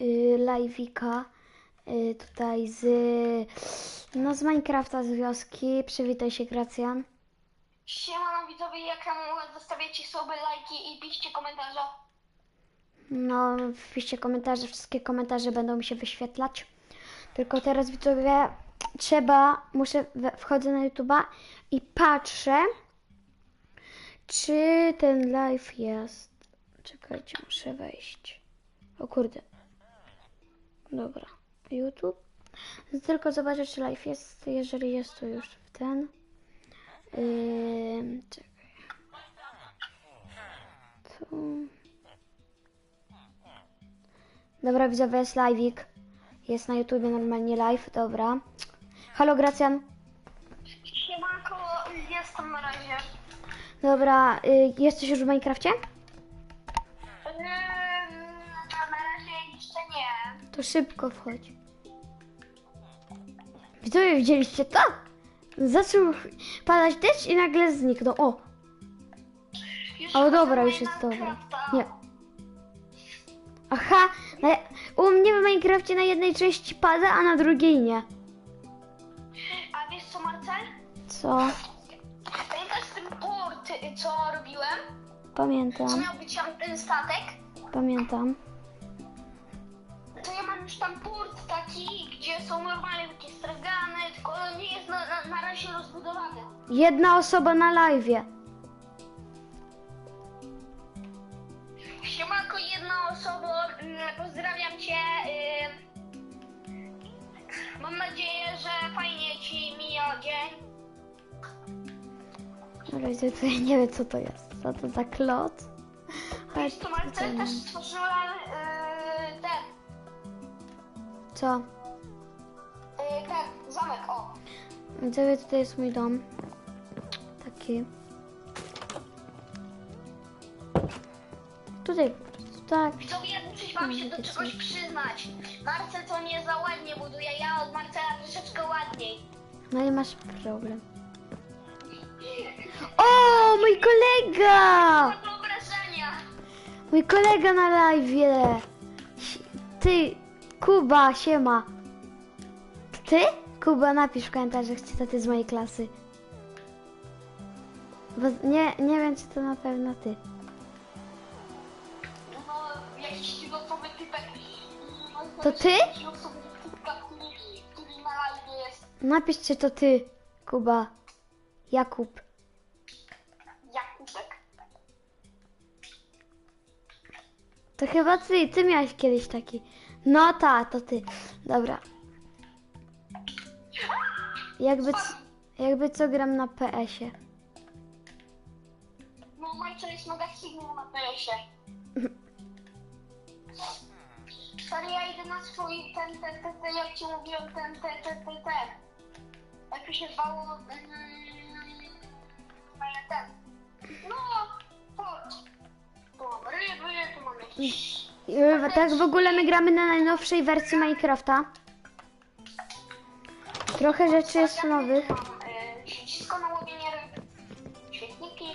y, live'ika y, tutaj z, no z Minecrafta z wioski. Przywitaj się, Gracjan. Siemano widzowie, jak tam zostawiacie sobie lajki i piszcie komentarze. No, wpiszcie komentarze, wszystkie komentarze będą mi się wyświetlać. Tylko teraz widzowie, trzeba, muszę, wchodzę na YouTube'a i patrzę, czy ten live jest. Czekajcie, muszę wejść. O kurde. Dobra, YouTube. Tylko zobaczę, czy live jest. Jeżeli jest, to już w ten. Yy, czekaj. Tu. Dobra, widzowie, jest live'ik. Jest na YouTubie normalnie live, dobra. Halo, Gracjan. Siemanko, jestem na razie. Dobra, y, jesteś już w Minecrafcie? To szybko wchodź. Widzowie, widzieliście to? Zaczął padać deszcz i nagle zniknął. O, Już o dobra, już jest dobra. Nie. Aha, na, u mnie w Minecrafcie na jednej części pada, a na drugiej nie. A wiesz co, Marcel? Co? Pamiętasz ten port, co robiłem? Co Pamiętam, miał być ten statek? pamiętam. To ja mam już tam port taki, gdzie są normalnie takie stragany, tylko on nie jest na, na, na razie rozbudowany. Jedna osoba na live'ie. Siemanko, jedna osoba, mm, pozdrawiam Cię. Mam nadzieję, że fajnie Ci mija dzień. To ja nie wiem co to jest. Co to za klot? Wiesz co, Marcel, też stworzyłem y, Co? y, ten zamek, o. Widzowie, tutaj jest mój dom. Taki. Tutaj po prostu tak. Widzowie, muszę Wam się do czegoś przyznać. Marcel to nie za ładnie buduje, ja od Marcela troszeczkę ładniej. No i masz problem. O, mój kolega! Mam wyobrażenia. Mój kolega na live. Ty, Kuba, siema. Ty? Kuba, napisz w komentarzach, czy to ty z mojej klasy. Bo nie, nie wiem, czy to na pewno ty. No, jakiś filozofowy typek. To ty? Filozofowy typka, który, który na live jest. Napisz, czy to ty, Kuba. Jakub. To chyba ty, ty miałeś kiedyś taki. No ta, to ty. Dobra. Jakby, jakby co gram na PS-ie. No, Marcel jest mega silny na PS-ie. Stary, ja idę na swój, ten, ten, ten, ten, jak ci mówiłem, ten, ten, ten, ten, ten. Jak to się zwało, mm, ale ten. No, chodź. Ryby, tu jakieś... Yy, Tak w ogóle my gramy na najnowszej wersji Minecrafta. Trochę rzeczy jest nowych. Mam e, śledzisko na łowienie ryb, świetniki.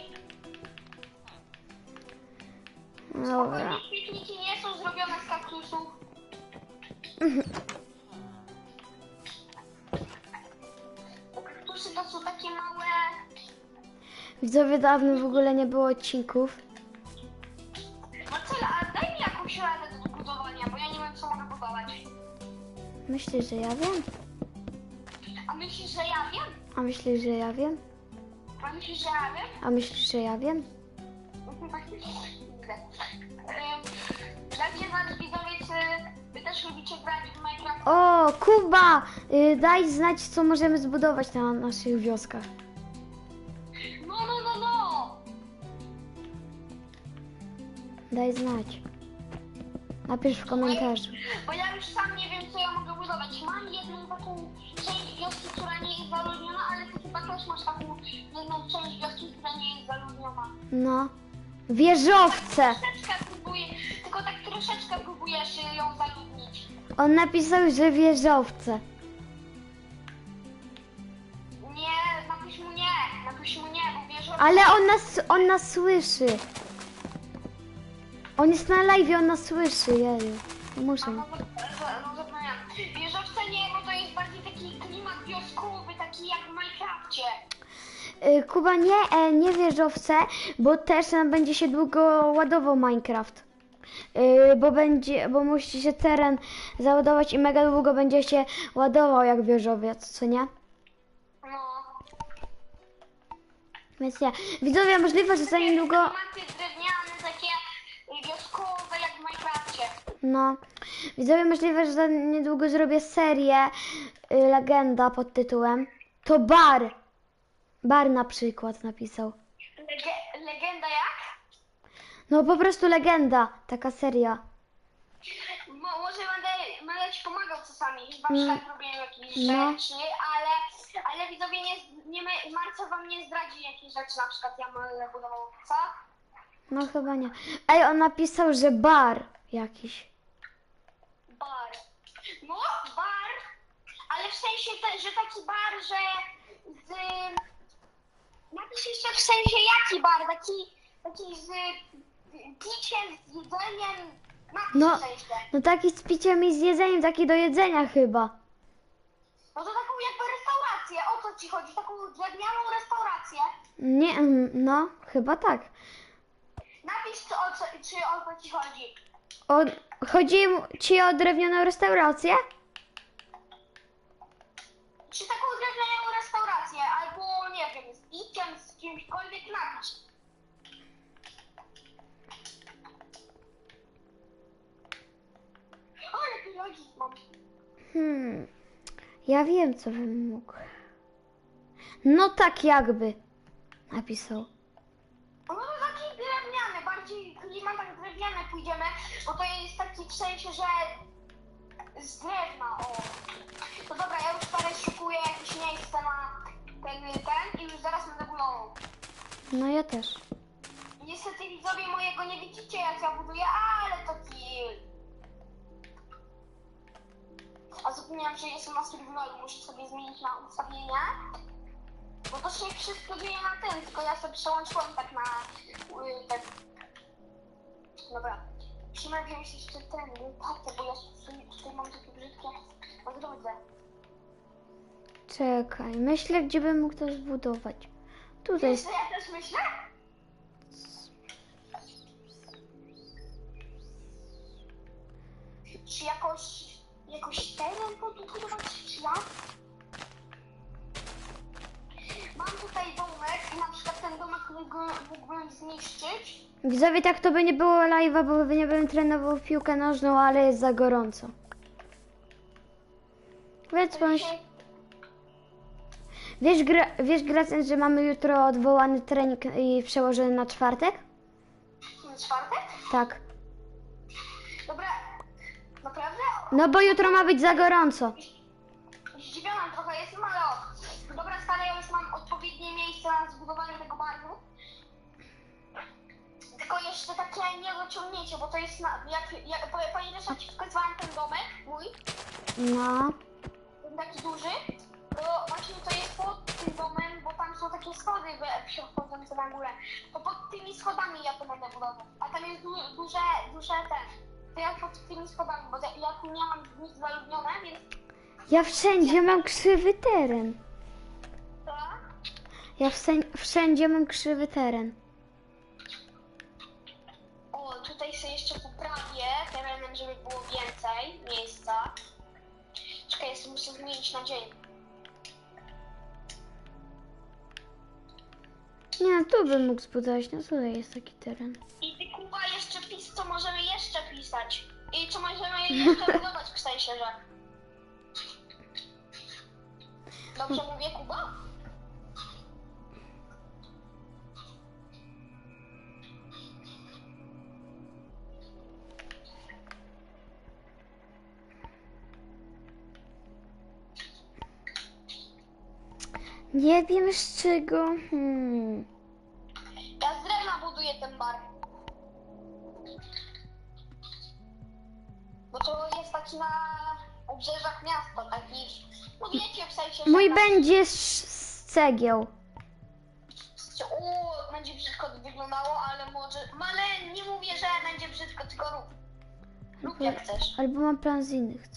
Dobra. Świetniki nie są zrobione z kaktusów. Kaktusy to są takie małe... Widzowie, dawno w ogóle nie było odcinków. Myślisz, że ja wiem? A myślisz, że ja wiem? A myślisz, że ja wiem? A myślisz, że ja wiem? A myślisz, że ja wiem? Dajcie znać widzowie, czy wy też lubicie grać w Minecraft. O, Kuba! Yy, daj znać, co możemy zbudować na naszych wioskach. No, no, no, no! Daj znać. Napisz w komentarzu. Bo ja już sam nie wiem, co ja mogę budować. Mam jedną taką część wioski, która nie jest zaludniona, ale ty chyba też masz taką jedną część wioski, która nie jest zaludniona. No. Wieżowce! Troszeczkę próbuję, tylko tak troszeczkę próbujesz ją zaludnić. On napisał, że wieżowce. Nie, napisz mu nie, napisz mu nie, bo wiesz, że... Ale on nas, on nas słyszy. On jest na live, on nas słyszy, jeju. Muszę. No, no, no zapomniałam. Wieżowce nie, bo to jest bardziej taki klimat wioskowy, taki jak w Minecrafcie. Y, Kuba, nie, e, nie wieżowce, bo też nam będzie się długo ładował Minecraft. Y, Bo będzie, bo musi się teren załadować i mega długo będzie się ładował jak wieżowiec, co nie? No. Więc nie. Widzowie, możliwe, że za niedługo. Klimaty drewniane, takie wioskowe jak w Minecrafcie. No. Widzowie, możliwe, że za niedługo zrobię serię y, Legenda pod tytułem To Bar. Bar na przykład napisał. Lege legenda jak? No po prostu legenda, taka seria. Mo może będę, będę ci pomagał czasami, chyba Mm. mm. robię jakieś No. rzeczy, ale, ale widzowie nie, nie, ma- Marco wam nie zdradzi jakieś rzeczy, na przykład ja będę budował, co? No chyba nie. Ej, on napisał, że bar jakiś. Bar. No, bar, ale w sensie, te, że taki bar, że z... Napisz jeszcze w sensie jaki bar, taki, taki z piciem, z jedzeniem, napisz No. w sensie. No taki z piciem i z jedzeniem, taki do jedzenia chyba. No to taką jakby restaurację, o co ci chodzi, taką drewnianą restaurację. Nie, mm, no chyba tak. Napisz, czy o co, czy o co ci chodzi. O, chodzi mu- ci o drewnianą restaurację? Czy taką drewnianą restaurację, albo nie wiem, z piciem, z czymśkolwiek napisz. Ale ty rodzic mam. Hmm. Ja wiem, co bym mógł. No tak jakby. Napisał. No taki drewniany, bardziej klimatach drewniany pójdziemy, bo to jest taki w sensie, że z drewna, o. Szykuję jakieś miejsce na ten, ten i już zaraz będę budował. No ja też. Niestety widzowie mojego nie widzicie jak ja buduję, ale to kill. A zapomniałam, że jestem na survivalu, muszę sobie zmienić na ustawienia. Bo to się wszystko dzieje na tym, tylko ja sobie przełączyłam tak na... y, tak. Dobra. Musimy wziąć jeszcze ten, bo ja tutaj, tutaj mam takie brzydkie na drodze. Czekaj, myślę, gdzie bym mógł to zbudować. Tutaj. Wiesz, co ja też myślę? Czy jakoś, jakoś teren podbudować, czy jak? Mam tutaj domek i na przykład ten domek mógłbym, mógłbym zniszczyć. Widzowie, tak to by nie było live'a, bo by nie bym trenował w piłkę nożną, ale jest za gorąco. Więc pomyśl, wiesz, gra, wiesz Gracjan, że mamy jutro odwołany trening i przełożony na czwartek? Na czwartek? Tak. Dobra, naprawdę? No bo jutro ma być za gorąco. Zdziwiona trochę jestem, ale o. Dobra, stary, ja już mam odpowiednie miejsce na zbudowanie tego barwu. Tylko jeszcze takie nie dociągnięcie, bo to jest na, jak, jak pamiętasz, jak ci ten domek mój, No. ten taki duży, to właśnie to jest pod tym domem, bo tam są takie schody we- przechodzące na górę. To pod tymi schodami ja to będę budował. A tam jest du, duże, duże ten. To ja pod tymi schodami, bo ja, tu nie mam nic zaludnione, więc Ja wszędzie mam krzywy teren. tak. Ja wszędzie, mam krzywy teren. O, tutaj sobie jeszcze poprawię terenem, żeby było więcej miejsca. Czekaj, ja muszę zmienić na dzień. Nie, no tu bym mógł zbudować, no tutaj jest taki teren. I ty Kuba jeszcze pis, co możemy jeszcze pisać. I co możemy jeszcze budować w sensie, że... Dobrze mówię, Kuba? Nie wiem z czego. Hmm. Ja z drewna buduję ten bar. Bo to jest taki na obrzeżach miasta, taki... No wiecie, w sensie. Mój tam- będzie z, z cegieł. O, będzie brzydko to wyglądało, ale może... Ale nie mówię, że będzie brzydko, tylko rób. Lub jak chcesz. Albo mam plan z innych.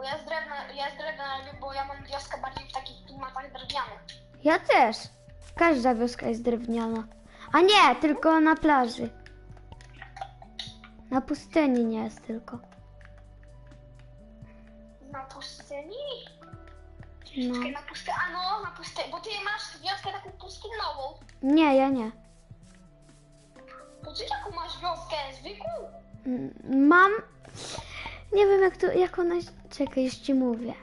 Bo ja z drewna, ja z drewna robię, bo ja mam wioskę bardziej w takich klimatach drewnianych. Ja też. Każda wioska jest drewniana. A nie, tylko na plaży. Na pustyni nie jest tylko. Na pustyni? No. Czekaj, na pustyni, a no, na pustyni, bo ty masz wioskę taką pustynową. Nie, ja nie. To ty taką masz wioskę zwykłą? Mm, Mam. Nie wiem jak to. Jak ona. Czekaj, już ci mówię.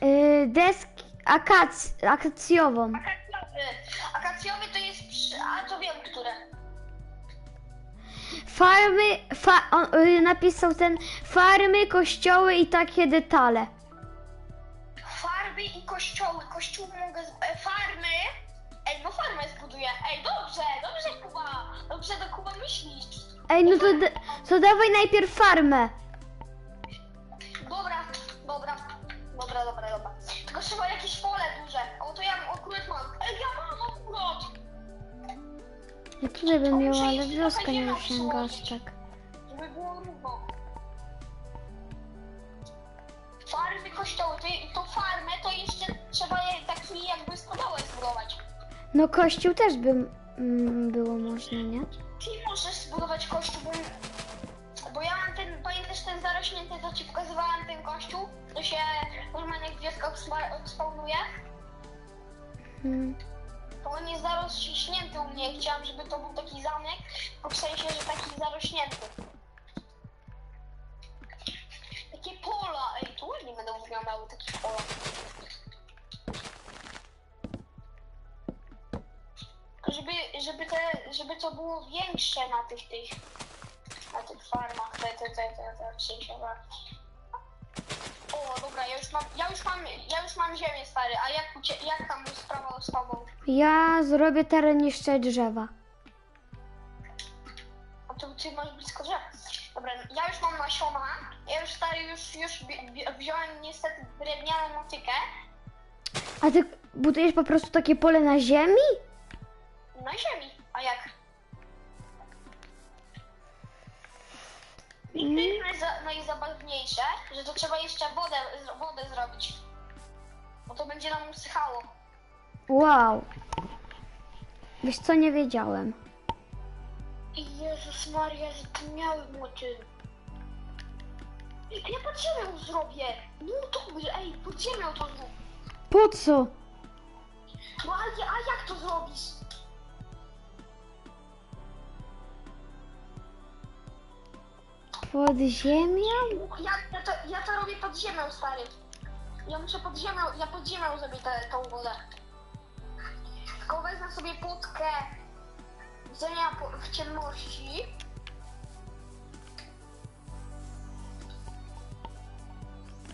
Yy, deski. Akac, akacjową. Akacjowy. Akacjowy to jest przy... A to wiem, które. Farmy. Fa, on yy, napisał ten. Farmy, kościoły i takie detale. Farby i kościoły. Kościół mogę... Z... e, Farmy. Ej, no farmę zbuduję. Ej, dobrze, dobrze, Kuba. Dobrze, do Kuba myślisz. Ej, no to, to dawaj najpierw farmę. Dobra, dobra, dobra, dobra. Tylko trzeba jakieś pole duże. O, to ja akurat mam. Ej, ja mam akurat. Ja tutaj bym miała, ale wioska nie dosięga aż tak. Żeby było równo. Farmy kościoły, to, to farmę to jeszcze trzeba je taki jakby stodołę zbudować. No kościół też by mm, było można, nie? Ty możesz zbudować kościół, bo ten zarośnięty, co ci pokazywałam ten kościół? To się normalnie odspa- odspawnuje. Mm. To on jest zarośnięty u mnie. Chciałam, żeby to był taki zamek, w sensie, że taki zarośnięty. Takie pola. Ej, tu ładnie będą wyglądały takie pola. Żeby, żeby, te, żeby to było większe na tych, tych, na tych farmach, te, te, te, te, te, że- O, dobra, ja już mam, ja już mam, ja już mam ziemię, stary, a jak, jak tam sprawa z tobą? Ja zrobię teren jeszcze drzewa. A to ty masz blisko drzew. Dobra, ja już mam nasiona. Ja już stary, już, już wziąłem niestety drewnianą motykę A ty budujesz po prostu takie pole na ziemi? na ziemi. A jak? I to jest najza- najzabawniejsze, że to trzeba jeszcze wodę, wodę zrobić. Bo to będzie nam usychało. Wow. Wiesz co, nie wiedziałem. Jezus Maria, zapomniałem o tym. Ej, Ja pod ziemią zrobię. No dobrze, ej, pod ziemią to zrób. Po co? No a, ja- a jak to zrobisz? Pod ziemią? Ja, ja, to, ja to robię pod ziemią, stary. Ja muszę pod ziemią, ja pod ziemią zrobię tę tą wodę. Tylko wezmę sobie płotkę widzenia po- w ciemności.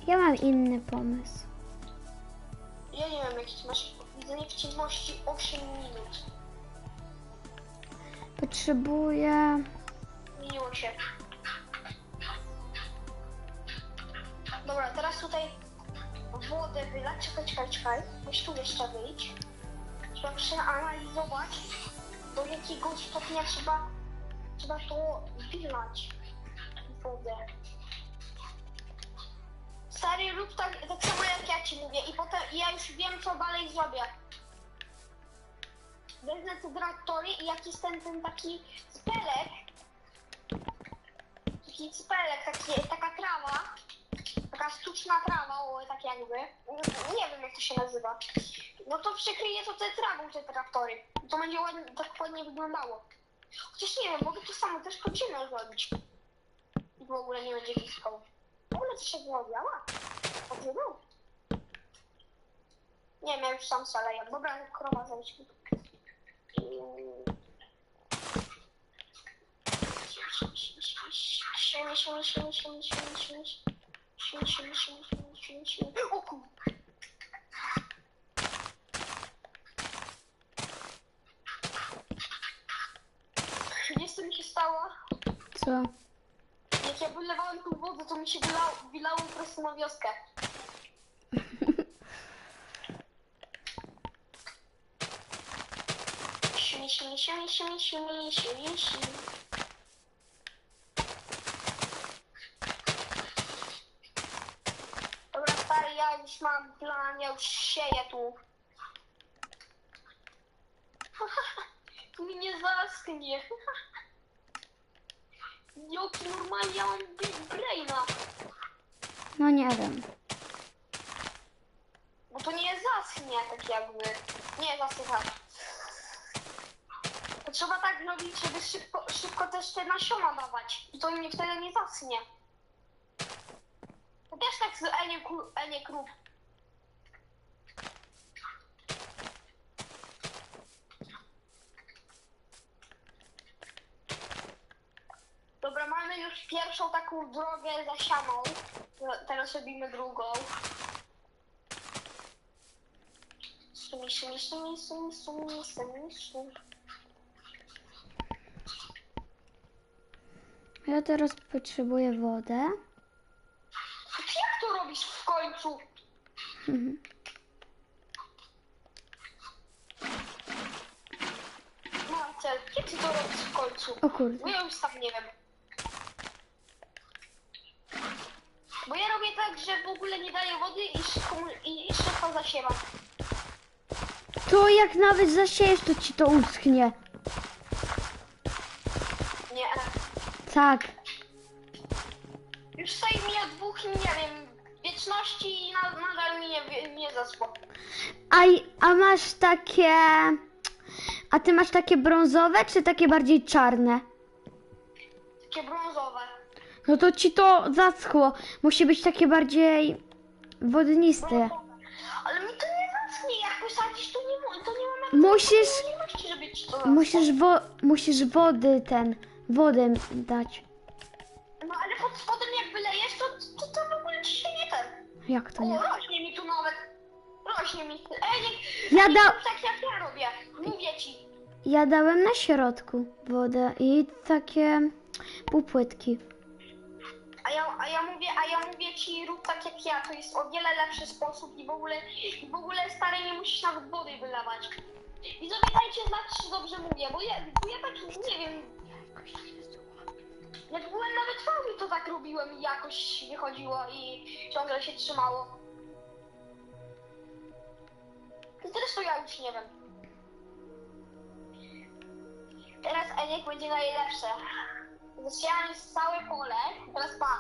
Ja mam inny pomysł. Ja nie wiem, jaki ty masz widzenie w ciemności 8 minut. Potrzebuję... Zmieniło się. Dobra, teraz tutaj wodę wylać. Czekaj, czekaj, czekaj. Weź tu jeszcze wyjść. Trzeba przeanalizować, do jakiego stopnia trzeba, trzeba to wylać wodę. Stary, rób tak, tak samo jak ja ci mówię i potem ja już wiem, co dalej zrobię. Wezmę traktory i jak jest ten, ten taki spelek, taki spelek, taki, taka trawa, taka sztuczna trawa, o, tak jakby, nie wiem jak to się nazywa, no to przykryje to te trawą, te traktory. To będzie ładnie, tak ładnie wyglądało. Chociaż nie wiem, mogę to samo też pod ziemią zrobić. I w ogóle nie będzie blisko. W ogóle to się wyrobiała? Ziemią? Nie wiem, już sam szaleję. Dobra, krowa zejdź mi. Siemy, siemy, siemy, siemy, siemy, siemy, Świn, świn, świn, świn, świn, świn. O kurwa. Wiesz co mi się stało? Co? Jak ja wylewałem tą wodę, to mi się wylało, wylało prosto na wioskę. Świn, świn, świn, świn, świn, świn, świn. Już mam plan, ja już sieję tu. Mi nie zaschnie. Joki, normalnie ja mam big braina. No nie wiem. Bo to nie zaschnie tak jakby. Nie zasycha. To trzeba tak robić, żeby szybko, szybko też te nasiona dawać. I to mnie wtedy nie zaschnie. To też tak z Enie, Kru- Enie Kruk. Dobra, mamy już pierwszą taką drogę zasianą. Teraz robimy drugą. Sumi, sumi, sumi, sumi, sumi, sumi, sumi. Ja teraz potrzebuję wodę. Jak to robisz w końcu? Mhm. Marcel, kiedy to robisz w końcu? O kurde. Bo ja już sam nie wiem. Bo ja robię tak, że w ogóle nie daję wody i i, i szybko zasiewam. To jak nawet zasiejesz, to ci to uschnie. Nie. Tak. Już stoi mi od dwóch, nie wiem, wieczności i na, nadal mi nie, nie zaschło. A, a masz takie... A ty masz takie brązowe, czy takie bardziej czarne? Takie brązowe. No to ci to zaschło. Musi być takie bardziej wodniste. Ale mi to nie zaschnie, jak posadzisz to nie, to nie ma nawet Musisz- możliwości, żeby ci to zaschło. Musisz, wo musisz wody ten, wodę dać. No ale pod spodem jak wylejesz, to, to, to w ogóle ci się nie ten. Jak to nie? O, rośnie mi tu nawet. Rośnie mi. Ej, nie, Ja nie da- tak jak ja robię. Mówię ci. Ja dałem na środku wodę i takie półpłytki. Ja, a ja mówię, a ja mówię ci rób tak jak ja, to jest o wiele lepszy sposób i w ogóle, i w ogóle stary nie musisz nawet wody wylewać. I zapytajcie znać, czy dobrze mówię, bo ja, bo ja tak nie wiem. Jak byłem nawet mały, to tak robiłem i jakoś wychodziło i ciągle się trzymało. Zresztą ja już nie wiem. Teraz Eniek będzie najlepsze. Zasiałem już całe pole. Teraz pa.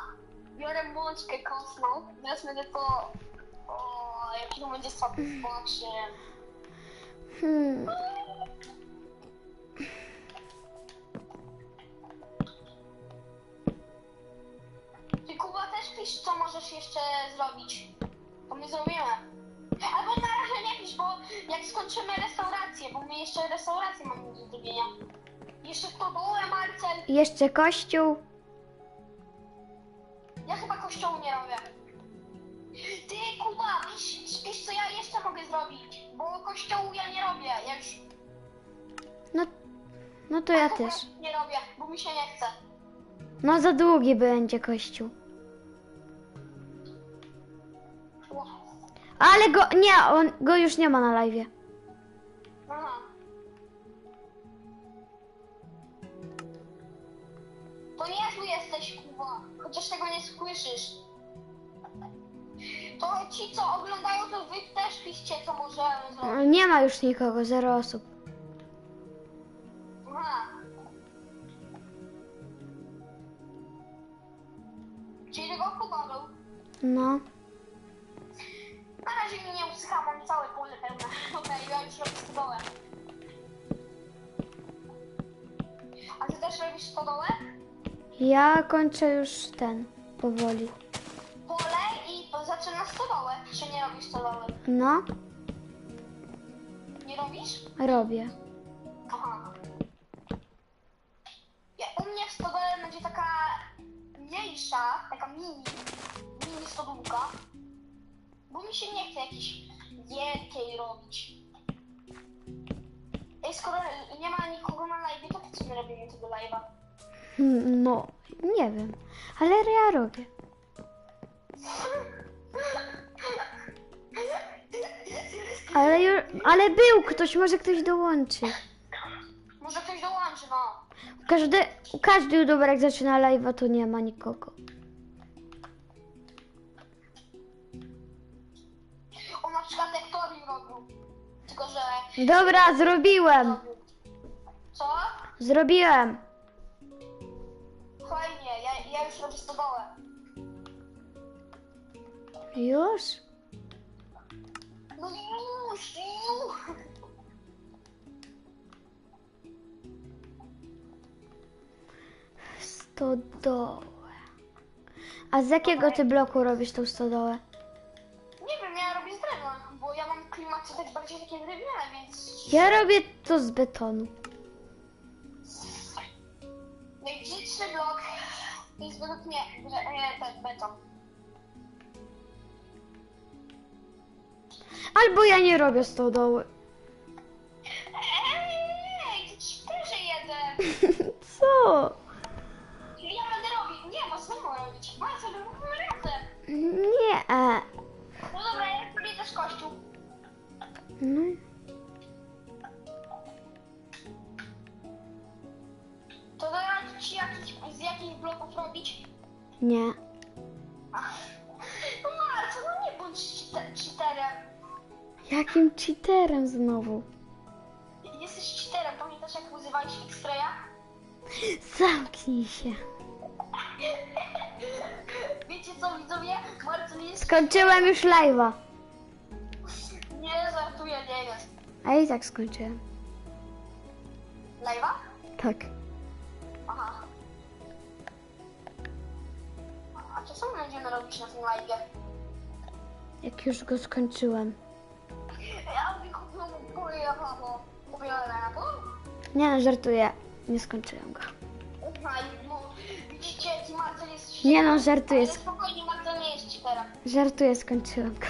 Biorę mączkę kosmą. Teraz będę to... O, jaki to będzie satysfakcją. Hmm. Ty Kuba też pisz, co możesz jeszcze zrobić. To my zrobimy. Albo na razie nie pisz, bo jak skończymy restaurację, bo my jeszcze restaurację mamy do zrobienia. Jeszcze stodołę, Marcel. Jeszcze kościół. Ja chyba kościołu nie robię. Ty, Kuba, pisz, pisz co ja jeszcze mogę zrobić, bo kościołu ja nie robię. Ja już No, no to ja też. nie robię, bo mi się nie chce. No za długi będzie kościół. Ale go, nie, on go już nie ma na live. To nie tu jesteś, Kuba, chociaż tego nie słyszysz. To ci, co oglądają, to wy też piszcie, co możemy zrobić. Nie ma już nikogo, zero osób. Aha. Czyli tego Kuba był. No. Ja kończę już ten, powoli. Pole i zaczynasz stodołę. Czy nie robisz stodoły? No, Nie robisz? robię. Aha. Ja, u mnie w stodole będzie taka mniejsza, taka mini, mini stodółka. Bo mi się nie chce jakiejś wielkiej robić. Ej, skoro nie ma nikogo na live, to po co my robimy tego live'a? No, nie wiem. Ale ja robię. Ale, ju, ale był ktoś, może ktoś dołączy. Może ktoś dołączy, no. Każdy, każdy youtuber jak zaczyna live'a, to nie ma nikogo. tylko że... Dobra, zrobiłem. Co? Zrobiłem. Ja, już robię stodołę. Już? No już, już. Stodołę. A z jakiego ty bloku robisz tą stodołę? Nie wiem, ja robię z drewna, bo ja mam klimaty tak bardziej takie drewniane, więc... Ja robię to z betonu. Najbrzydszy blok jest według mnie, że e, ten beton. Albo ja nie robię stodoły. Ej, ty cztery jeden! się. Wiecie co widzowie? Marcel jest... Skończyłem już live'a. Nie, żartuję, nie jest. A i tak skończyłem. Live'a? Tak. Aha. A co sam będziemy robić na tym live'ie? Jak już go skończyłem. Ja bym kupił pojechało. Kupiłem na to? Nie no, żartuję. Nie skończyłem go. Nie no, żartuję. Ale spokojnie, Marcel nie jest cheaterem. Żartuję, skończyłem go.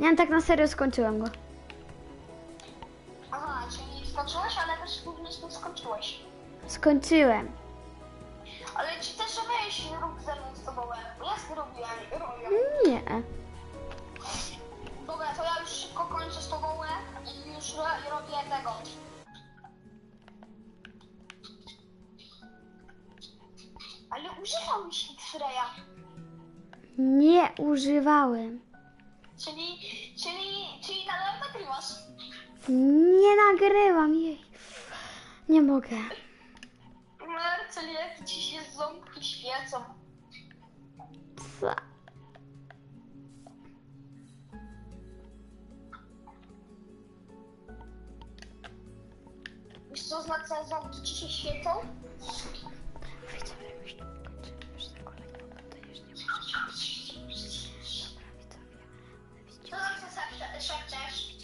Nie no, tak na serio skończyłem go. Aha, czyli skończyłeś, ale też również nie skończyłeś. Skończyłem. Ale ci też weź rób ze mną z tobą. Ja zrobiłem, robię. Nie. Ale używałeś X-raya, Nie używałem. czyli, czyli, czyli nadal nagrywasz. Nie nagrywam jej. Nie mogę. Marcel, jak ci się ząbki świecą. Co? Wiesz co znaczy ząbki ci się świecą? Już nie muszę. Co się szepcze- szepczesz?